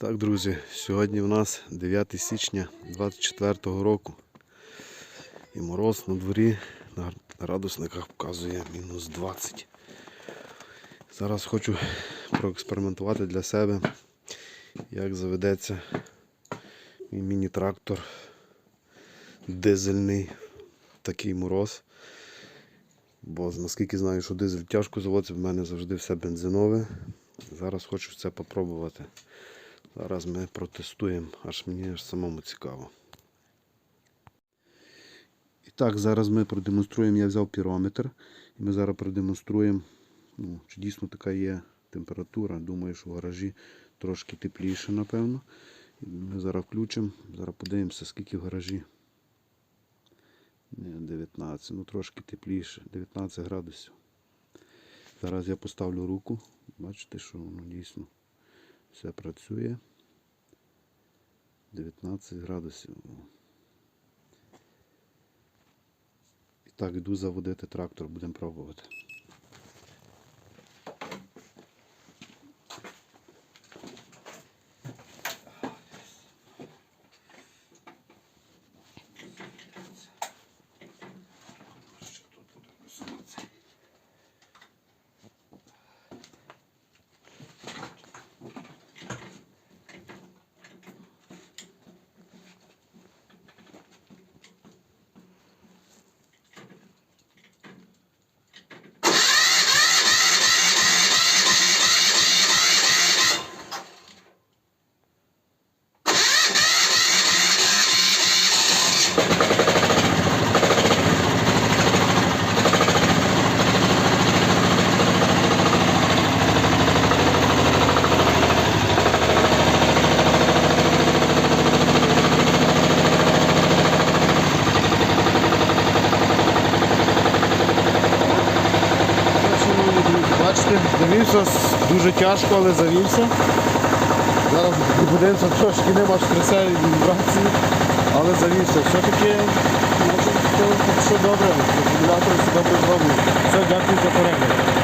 так, друзі, сьогодні в нас 9 січня 24 року. І мороз на дворі на градусниках показує мінус 20. Зараз хочу проекспериментувати для себе, як заведеться мій міні-трактор дизельний такий мороз. Бо наскільки знаю, що дизель тяжко заводиться, в мене завжди все бензинове. Зараз хочу це попробувати. Зараз ми протестуємо, аж мені аж самому цікаво. І так, зараз ми продемонструємо, я взяв пірометр, і ми зараз продемонструємо, ну, чи дійсно така є температура. Думаю, що в гаражі трошки тепліше, напевно. Ми зараз включимо, зараз подивимося, скільки в гаражі. 19, ну трошки тепліше, 19 градусів. Зараз я поставлю руку. Бачите, що воно дійсно все працює. 19 градусів. І так, йду заводити трактор, будемо пробувати. Шановні друзі, Бачите, завівся дуже тяжко, але завівся. Зараз подивимося, трошки нема стресової вібрації, але завівся. Все-таки все добре, акумулятор все добре зроблено. Все, дякую за перегляд.